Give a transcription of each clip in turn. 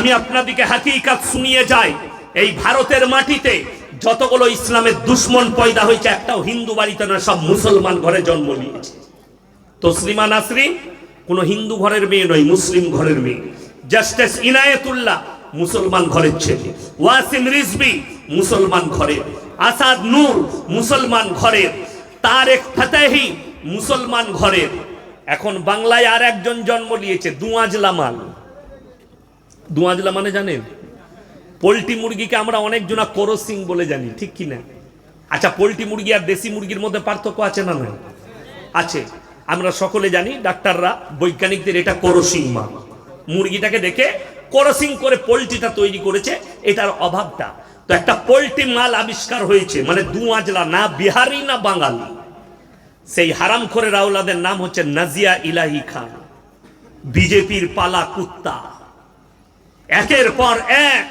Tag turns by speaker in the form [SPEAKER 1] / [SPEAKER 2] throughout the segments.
[SPEAKER 1] আমি আপনাদিকে হাকিকাত শুনিয়ে যাই। এই ভারতের মাটিতে যতগুলো ইসলামের দুশ্মন পয়দা হয়েছে, একটাও হিন্দু বাড়িতে না সব মুসলমান ঘরে জন্ম নিয়েছে। তসলিমা নাসরিন, কোনো হিন্দু ঘরের মেয়ে নয়, মুসলিম ঘরের মেয়ে। জাস্টিস ইনায়েতুল্লাহ মুসলমান ঘরের ছেলে। ওয়াসিম রিজবি মুসলমান ঘরের। আসাদ নূর মুসলমান ঘরের। তারেক ফাতেহি মুসলমান ঘরের। এখন বাংলায় আর একজন জন্ম নিয়েছে, দুয়াজলা মাল। দুয়াজলা মানে জানেন পোলট্রি মুরগিকে আমরা অনেকজনা করসিং বলে জানি, ঠিক কি না আচ্ছা পোলট্রি মুরগি আর দেশি মুরগির মধ্যে পার্থক্য আছে না না আছে। আমরা সকলে জানি, ডাক্তাররা, বৈজ্ঞানিকদের এটা করসিং মা। মুরগিটাকে দেখে করসিং করে পোলট্রিটা তৈরি করেছে, এটার অভাবটা। তো একটা পোলট্রি মাল আবিষ্কার হয়েছে মানে দুয়াজলা না বিহারি না বাঙালি। সেই হারাম করে রাউলাদের নাম হচ্ছে নাজিয়া ইলাহি খান। বিজেপির পালা কুত্তা। একের পর এক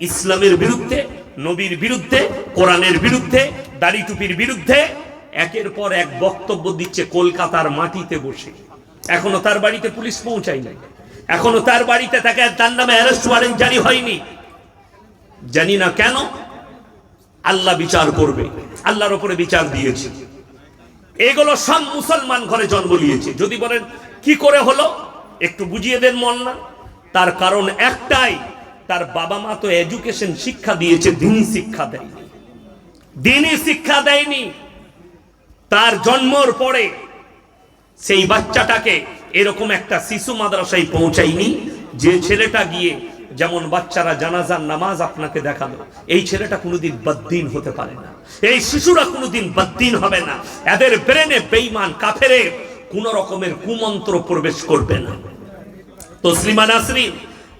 [SPEAKER 1] ইসলামের বিরুদ্ধে, নবীর বিরুদ্ধে, কোরআনের বিরুদ্ধে, দাড়ি টুপির বিরুদ্ধে একের পর এক বক্তব্য দিচ্ছে কলকাতার মাটিতে বসে। এখনও তার বাড়িতে পুলিশ পৌঁছায় নাই। এখনও তার বাড়িতে তাকে তার নামে অ্যারেস্ট ওয়ারেন্ট জারি হয়নি। জানি না কেন আল্লাহ বিচার করবে। আল্লাহর ওপরে বিচার দিয়েছে। এগুলো সব মুসলমান ঘরে জন্ম নিয়েছে। যদি বলেন, কি করে হলো? একটু বুঝিয়ে দেন মন না তার কারণ একটাই, তার বাবা মা তো এডুকেশন শিক্ষা দিয়েছে, দিনই শিক্ষা দেয়নি। দিনই শিক্ষা দেয়নি। তার জন্মর পরে সেই বাচ্চাটাকে এরকম একটা শিশু মাদ্রাসায় পৌঁছায়নি, যে ছেলেটা গিয়ে যেমন বাচ্চারা জানাজার নামাজ আপনাকে দেখাল, এই ছেলেটা কোনোদিন বদ্দিন হতে পারে না। এই শিশুরা কোনোদিন বদ্দিন হবে না। এদের ব্রেনে বেইমান কাফেরে কোন রকমের কুমন্ত্র প্রবেশ করবে না। তসলিমা নাসরিন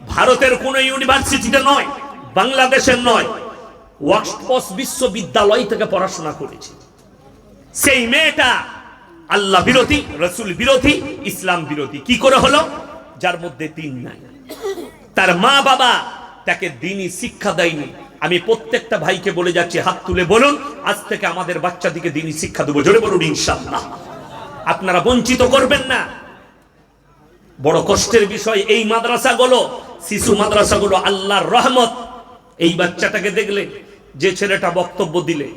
[SPEAKER 1] ভারতের কোন ইউনিভার্সিটিতে নয়, বাংলাদেশের নয় ওয়াক্সপস বিশ্ববিদ্যালয় থেকে পড়াশোনা করেছে। সেই মেয়েটা আল্লাহ বিরোধী, রসুল বিরোধী, ইসলাম বিরোধী। কি করে হলো? যার মধ্যে তিন নাই। তার মা বাবা তাকে দিনই শিক্ষা দেয়নি। আমি প্রত্যেকটা ভাইকে বলে যাচ্ছি, হাত তুলে বলুন, আজ থেকে আমাদের বাচ্চাদিকে দিনই শিক্ষা দেবো। জোরে বলুন, ইনশাল্লাহ। আপনারা বঞ্চিত করবেন না। বড় কষ্টের বিষয় এই মাদ্রাসাগুলো, শিশু মাদ্রাসাগুলো, আল্লাহর রহমত। এই বাচ্চাটাকে দেখলে, যে ছেলেটা বক্তব্য দিলে,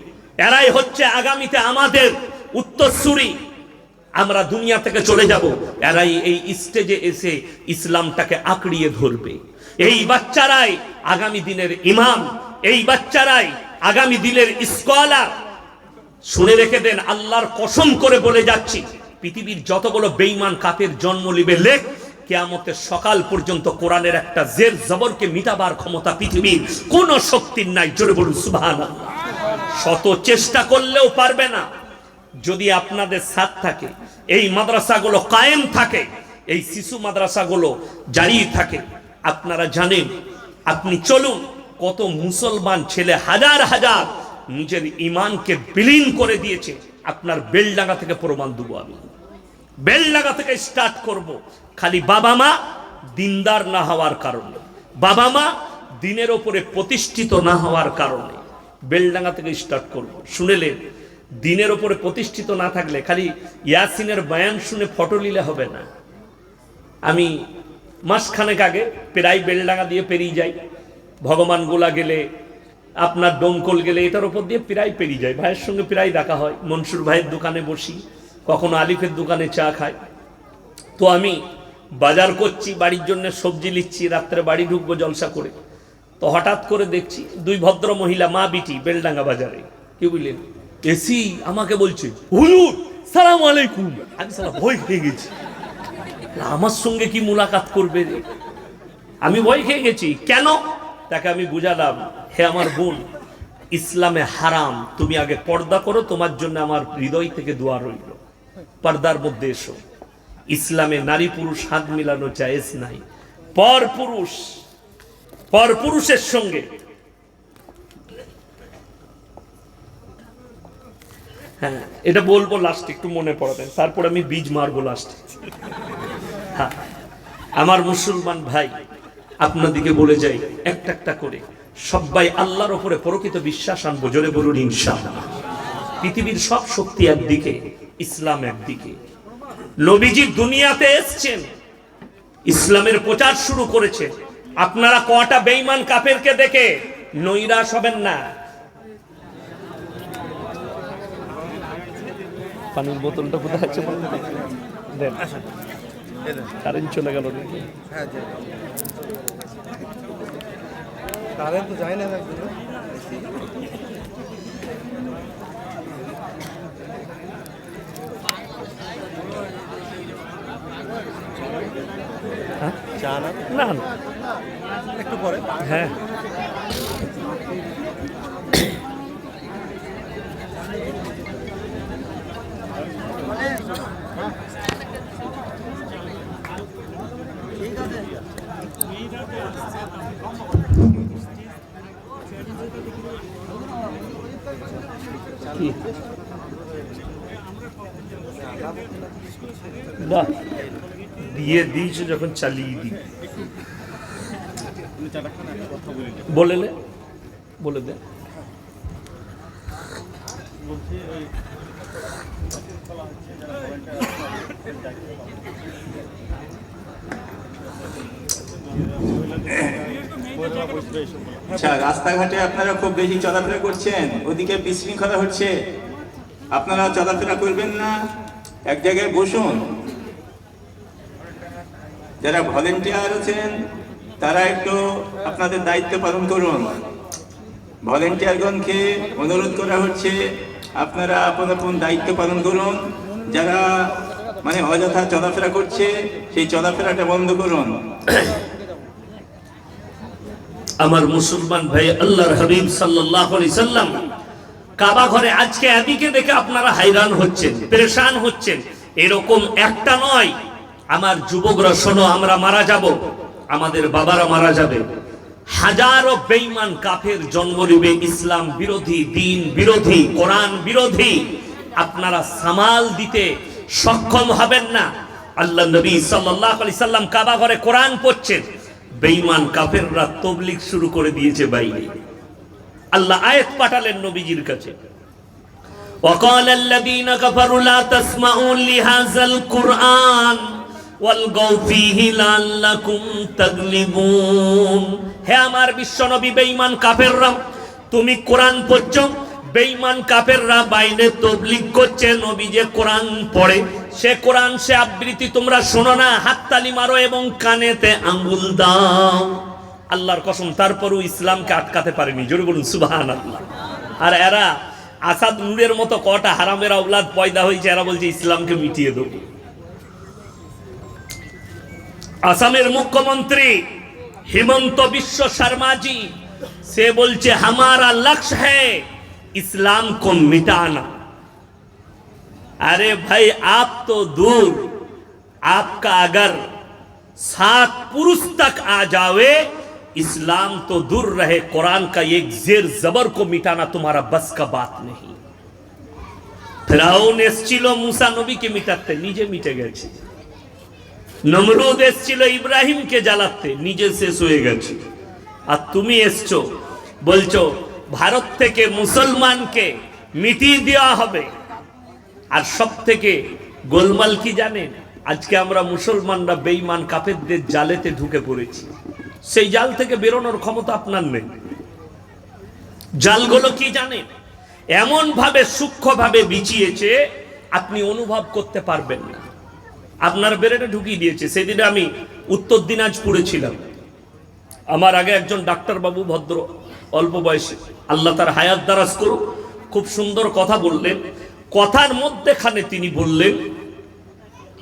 [SPEAKER 1] এরাই হচ্ছে আগামীতে আমাদের উত্তরসূরি আমরা দুনিয়া থেকে চলে যাব, এরাই এই স্টেজে এসে ইসলামটাকে আঁকড়িয়ে ধরবে। এই বাচ্চারাই আগামী দিনের ইমাম, এই বাচ্চারাই আগামী দিনের স্কলার শুনে রেখে দেন, আল্লাহর কসম করে বলে যাচ্ছি পৃথিবীর যতগুলো বেইমান কাপের জন্ম নিবে লেখ কেয়ামতের সকাল পর্যন্ত কোরআনের একটা জের জবরকে মিটাবার ক্ষমতা পৃথিবীর কোন শক্তির নাই। জোরে বলুন সুবহান শত চেষ্টা করলেও পারবে না। যদি আপনাদের সাথ থাকে, এই মাদ্রাসাগুলো কায়েম থাকে, এই শিশু মাদ্রাসাগুলো জারি থাকে, আপনারা জানেন, আপনি চলুন, কত মুসলমান ছেলে হাজার হাজার নিজের ইমানকে বিলীন করে দিয়েছে। আপনার বেলডাঙ্গা থেকে প্রমাণ দেবো আমি। বেলডাঙ্গা থেকে স্টার্ট করব। খালি বাবা মা দিনদার না হওয়ার কারণে। বাবা মা দিনের ওপরে প্রতিষ্ঠিত না হওয়ার কারণে বেলডাঙ্গা থেকে স্টার্ট করব। শুনেলেন, দিনের ওপরে প্রতিষ্ঠিত না থাকলে খালি ইয়াসিনের বয়ান শুনে ফটো নিলে হবে না। আমি মাসখানেক আগে প্রায় বেলডাঙ্গা দিয়ে পেরিয়ে যাই। ভগবান গোলা গেলে আপনার ডোমকল গেলে এটার উপর দিয়ে প্রায় পেরিয়ে যায়। ভাইয়ের সঙ্গে প্রায় দেখা হয়। মনসুর ভাইয়ের দোকানে বসি। কখনো আলিফের দোকানে চা খাই। তো আমি বাজার করছি, বাড়ির জন্য সবজি নিচ্ছি রাত্রে বাড়ি ঢুকবো জলসা করে। তো হঠাৎ করে দেখছি দুই ভদ্র মহিলা, মা বিটি, বেলডাঙ্গা বাজারে। কি বুঝলেন এসি আমাকে বলছে, হুজুর, সালাম আলাইকুম। আমি সালা ভয় খেয়ে গেছি। আমার সঙ্গে কি মুলাকাত করবে আমি ভয় খেয়ে গেছি। কেন? তাকে আমি বুঝালাম হে আমার বোন, ইসলামে হারাম, তুমি আগে পর্দা করো, তোমার জন্য আমার হৃদয় থেকে দোয়া রইল। পর্দার মধ্যে এসো। ইসলামে নারী পুরুষ হাত মিলানো জায়েজ নাই। পর পুরুষ, পর পুরুষের সঙ্গে। হ্যাঁ এটা বলব লাস্ট একটু মনে পড়াবেন তারপর আমি বীজ মারবো লাস্ট হ্যাঁ আমার মুসলমান ভাই আপনাদিকে বলে যাই, একটা একটা করে। সবাই আল্লাহর ওপরে প্রকৃত বিশ্বাস আনব জোরে বলুন ইনশাআল্লাহ। পৃথিবীর সব শক্তি একদিকে ইসলাম একদিকে। নবীজি দুনিয়াতে এসছেন ইসলামের প্রচার শুরু করেছে আপনারা কটা বেইমান কাফেরকে দেখে নৈরাশ হবেন না? পানির বোতলটা কোথায় আছে? দেন। কারেন্ট চলে গেল নাকি?
[SPEAKER 2] কারেন্ট তো যায় না একদম
[SPEAKER 1] হ্যাঁ?
[SPEAKER 2] চা না
[SPEAKER 1] না।
[SPEAKER 2] একটু পরে
[SPEAKER 1] হ্যাঁ না দিয়ে দিয়েছে যখন চালিয়ে দিই বলে নে বলে দে
[SPEAKER 3] আচ্ছা রাস্তাঘাটে আপনারা খুব বেশি চলাফেরা করছেন, ওদিকে বিশৃঙ্খলা হচ্ছে। আপনারা চলাফেরা করবেন না, এক জায়গায় বসুন। যারা ভলেন্টিয়ার আছেন, তারা একটু আপনাদের দায়িত্ব পালন করুন। ভলেন্টিয়ারগণকে অনুরোধ করা হচ্ছে, আপনারা আপন আপন দায়িত্ব পালন করুন। যারা মানে অযথা চলাফেরা করছে, সেই চলাফেরাটা বন্ধ করুন।
[SPEAKER 1] আমার মুসলমান ভাই আল্লাহর হাবিব সাল্লাল্লাহু আলাইহি সাল্লাম, কাবা ঘরে আজকে এদিকে দেখে আপনারা হাইরান হচ্ছেন, পরেশান হচ্ছেন। এরকম একটা নয়, আমার যুবকরা শোনো, আমরা মারা যাব, আমাদের বাবারা মারা যাবে। হাজারো বেঈমান কাফের জন্ম নিবে, ইসলাম বিরোধী, দিন বিরোধী, কোরআন বিরোধী। আপনারা সামাল দিতে সক্ষম হবেন না। আল্লাহ নবী সাল্লাল্লাহু আলাইহি সাল্লাম কাবা ঘরে কোরআন পড়ছেন। বেঈমান কাফেররা তবলিগ শুরু করে দিয়েছে বাইরে আল্লাহ আয়াত পাঠালেন নবীজির কাছে وقال الذين كفروا لا تسمعوا لهذا القرآن والغوا فيه لعلكم تغلبون হে আমার বিশ্বনবী বেঈমান কাফেররা তুমি কোরআন পড়ছো বেঈমান কাফেররা বাইরে তবলিগ করছে, নবী যে কোরআন পড়ে, সে কোরআন, সে আবৃত্তি তোমরা শোনো না, হাততালি মারো এবং কানেতে আঙ্গুল দাও। আল্লাহর কসম, তারপরও ইসলামকে আটকাতে পারেনি। জোরে বলুন সুবাহান আল্লাহ আর এরা আসাদ নূরের মতো কটা হারামের আওলাদ পয়দা হয়েছে, এরা বলছে, ইসলামকে মিটিয়ে দেব। আসামের মুখ্যমন্ত্রী হিমন্ত বিশ্ব শর্মাজি, সে বলছে, হামারা লক্ষ্য হ্যাঁ इस्लाम को मिटाना अरे भाई आप तो दूर आपका अगर सात पुरुष तक आ जावे इस्लाम तो दूर रहे कुरान का एक जेर जबर को मिटाना तुम्हारा बस का बात नहीं ফেরাউন এসছিল মুসা নবীকে মিটাতে নিজে মিটে গেছে নমরুদ এসছিল ইব্রাহিমকে জ্বালাতে নিজে শেষ হয়ে গেছে আর তুমি এসছো বলছো ভারত থেকে মুসলমানকে মিটিয়ে দেওয়া হবে। আর সব থেকে গোলমাল কি জানেন? আজকে আমরা মুসলমানরা বেইমান কাফেরদের জালেতে ঢুকে পড়েছি। সেই জাল থেকে বেরোনোর ক্ষমতা আপনার নেই। জালগুলো কি জানেন? এমন ভাবে সূক্ষ্মভাবে বিছিয়েছে, আপনি অনুভব করতে পারবেন না। আপনার বেড়েটা ঢুকিয়ে দিয়েছে। সেদিনে আমি উত্তর দিনাজপুরে ছিলাম। আমার আগে একজন ডাক্তার বাবু ভদ্র অল্প বয়সে। আল্লাহ তার হায়াত দারাজ করুক। খুব সুন্দর কথা বললেন। কথার মধ্যেখানে তিনি বললেন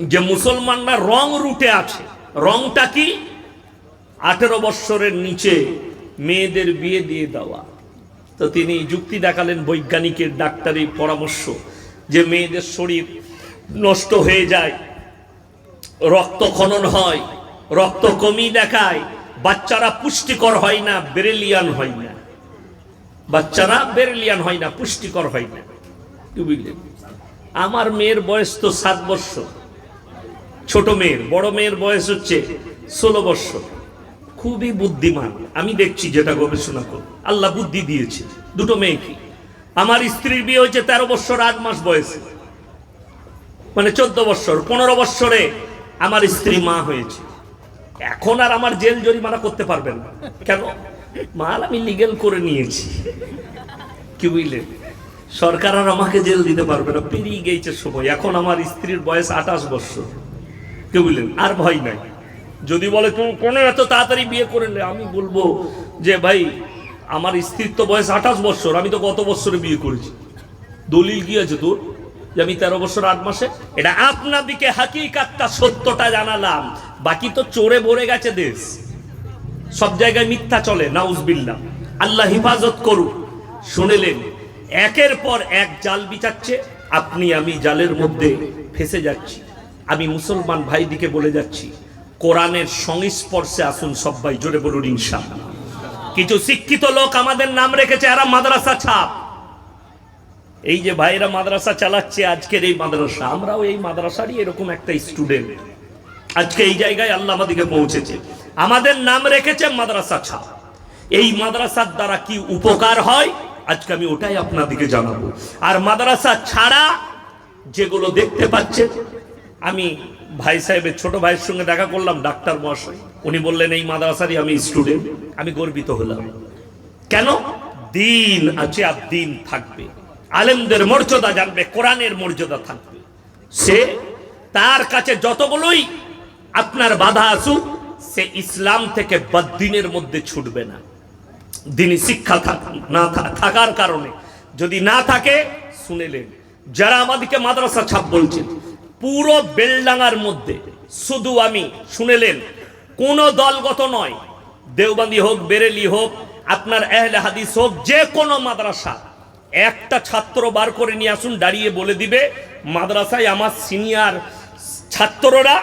[SPEAKER 1] যে, মুসলমানরা রং রুটে আছে। রংটা কি? আঠেরো বৎসরের নিচে মেয়েদের বিয়ে দিয়ে দেওয়া। তো তিনি যুক্তি দেখালেন বৈজ্ঞানিকের ডাক্তারি পরামর্শ যে, মেয়েদের শরীর নষ্ট হয়ে যায়, রক্ত খনন হয়, রক্ত কমি দেখায়, বাচ্চারা পুষ্টিকর হয় না, বেরেলিয়ান হয় না। বাচ্চারা বেরেলিয়ান হয় না, পুষ্টিকর হয় না। কি বুঝলেন আমার মেয়ের বয়স তো সাত বছর ছোট মেয়ের, বড় মেয়ের বয়স হচ্ছে ষোলো বছর খুবই বুদ্ধিমান। আমি দেখছি যেটা গবেষণা করে। আল্লাহ বুদ্ধি দিয়েছে। দুটো মেয়েকে আমার স্ত্রীর বিয়ে হয়েছে তেরো বছর আট মাস বয়সে। মানে চোদ্দ বছর পনেরো বছরে আমার স্ত্রী মা হয়েছে। এখন আর আমার জেল জরিমানা করতে পারবেন কেন? মাল আমি লিগেল করে নিয়েছি। কি বুঝলেন সরকার আর আমাকে জেল দিতে পারবে না, পেরিয়ে গেছে সময়। এখন আমার স্ত্রীর বয়স আঠাশ বছর। কি বুঝলেন আর ভয় নাই। যদি বলে, তুমি কোনো এত তাড়াতাড়ি বিয়ে করে নে আমি বলব যে, ভাই, আমার স্ত্রীর তো বয়স আঠাশ বছর, আমি তো গত বছরে বিয়ে করেছি? দলিল কি আছে তোর? যে, আমি তেরো বছর আট মাসে? এটা আপনাদিকে হাকিকাতটা সত্যটা জানালাম। বাকি তো চোরে ভরে গেছে দেশ। সব জায়গায় মিথ্যা চলে নাউজবিল্লা আল্লাহ হিফাজত করুক। শুনেলেন, একের পর এক জাল বিচাচ্ছে, আপনি আমি জালের মধ্যে ফেসে যাচ্ছি। আমি মুসলমান ভাইদিকে বলে যাচ্ছি, কোরআনের সংস্পর্শে আসুন সবাই জোরে বলুন ইনশাআল্লাহ। কিছু শিক্ষিত লোক আমাদের নাম রেখেছে, এরা মাদ্রাসা ছাপ এই যে ভাইরা মাদ্রাসা চালাচ্ছে, আজকের এই মাদ্রাসা, আমরাও এই মাদ্রাসারই এরকম একটা স্টুডেন্ট। আজকে এই জায়গায় আল্লাহ আমাদেরকে পৌঁছেছে। আমাদের নাম রেখেছে মাদ্রাসা ছা এই মাদ্রাসার দ্বারা কি উপকার হয়? আজকে আমি ওটাই আপনাদেরকে জানাব। আর মাদ্রাসা ছাড়া যেগুলো দেখতে পাচ্ছেন আমি ভাই সাহেবের ছোট ভাইয়ের সঙ্গে দেখা করলাম, ডাক্তার মহাশয়। উনি বললেন, এই মাদ্রাসারই আমি স্টুডেন্ট আমি গর্বিত হলাম। কেন? দিন আছে আর দিন থাকবে। আলেমদের মর্যাদা জানবে, কোরআনের মর্যাদা থাকবে। সে তার কাছে যতগুলোই আপনার বাধা আসুক সে ইসলাম থেকে বদ্দিনের মধ্যে ছুটবে না। দিনই শিক্ষা না থাকার কারণে। যদি না থাকে শুনেলেন যারা আমাদেরকে মাদ্রাসা ছাপ বলছেন, পুরো বেলডাঙ্গার মধ্যে, শুধু আমি শুনেলেন কোন দলগত নয়। দেওবন্দি হোক, বেরেলি হোক, আপনার এহলে হাদিস হোক, যে কোনো মাদ্রাসা, একটা ছাত্র বার করে নিয়ে আসুন, দাঁড়িয়ে বলে দিবে, মাদ্রাসায় আমার সিনিয়র ছাত্ররা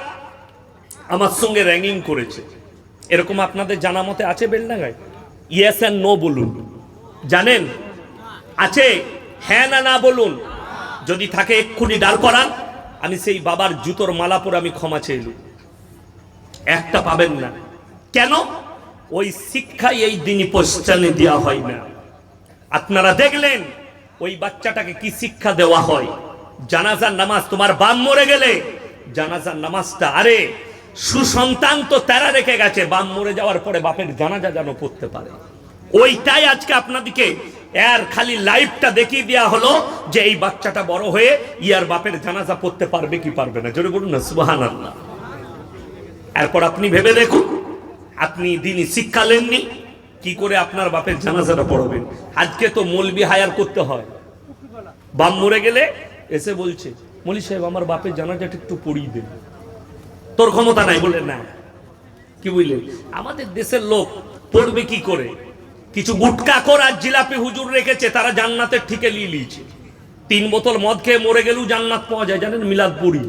[SPEAKER 1] আমার সঙ্গে র্যাঙ্কিং করেছে। এরকম আপনাদের জানা মতে আছে বেলডাঙ্গায়? ইয়েস অ্যান্ড নো বলুন। জানেন? আছে। হ্যাঁ না না বলুন। যদি থাকে এক্ষুনি দাঁড় করান। আমি সেই বাবার জুতোর মালা পরে আমি ক্ষমা চেয়েলু একটা পাবেন না। কেন? ওই শিক্ষাই এই দিনই পশ্চানে দেওয়া হয় না। আপনারা দেখলেন, ওই বাচ্চাটাকে কি শিক্ষা দেওয়া হয়? জানাজার নামাজ, তোমার বাম মরে গেলে জানাজার নামাজটা আরে সুসন্তান তো তারা রেখে গেছে বাম মরে যাওয়ার পরে বাপের জানাজা যেন পড়তে পারে। ওইটাই আজকে আপনাদেরকে এর খালি লাইফটা দেখিয়ে দেওয়া হলো যে এই বাচ্চাটা বড় হয়ে ইয়ার বাপের জানাজা পড়তে পারবে কি পারবে না। জোরে বলুন না সুবাহান আল্লাহ এরপর আপনি ভেবে দেখুন, আপনি দিনই শিক্ষা নেননি, কি করে আপনার বাপের জানাজাটা পড়বেন? আজকে তো মলবি হায়ার করতে হয়। বাম মরে গেলে এসে বলছে, মলি সাহেব, আমার বাপের জানাজাটা একটু পড়িয়ে দেন। তোর ক্ষমতা নাই বলে না। কি বুঝলেন আমাদের দেশের লোক পড়বে কি করে? কিছু গুটকা কর আর জিলাপি হুজুর রেখেছে তারা জান্নাতের ঠিকে নিয়ে নিয়েছে। তিন বোতল মদ খেয়ে মরে গেলেও জান্নাত পাওয়া যায় জানেন মিলাদপুরি?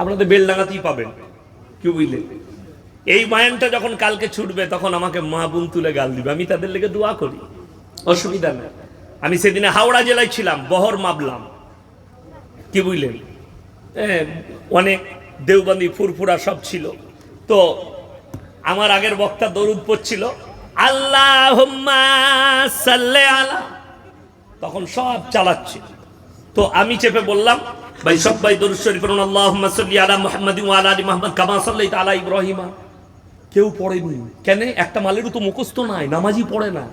[SPEAKER 1] আপনাদের বেলডাঙ্গাতেই পাবেন। কি বুঝলেন এই মায়ানটা যখন কালকে ছুটবে তখন আমাকে মা বোন তুলে গাল দিবে। আমি তাদের লেগে দোয়া করি। অসুবিধা নেই। আমি সেদিনে হাওড়া জেলায় ছিলাম বহর মাবলাম। কি বুঝলেন অনেক দেওবন্দি ফুরফুরা সব ছিল। তো আমার আগের বক্তা দরুদ পড়ছিল আল্লাহ আলা। তখন সব চালাচ্ছে তো আমি চেপে বললাম, ভাই, সব ভাই দরুদ শরীফ সাল্লি আলা মুহাম্মাদিন ওয়া আলা মুহাম্মাদ, কামা সাল্লাইতা আলা ইব্রাহিমা। কেউ পড়েনি। কেন? একটা মালেরও তো মুখস্থ নাই, নামাজই পড়ে না।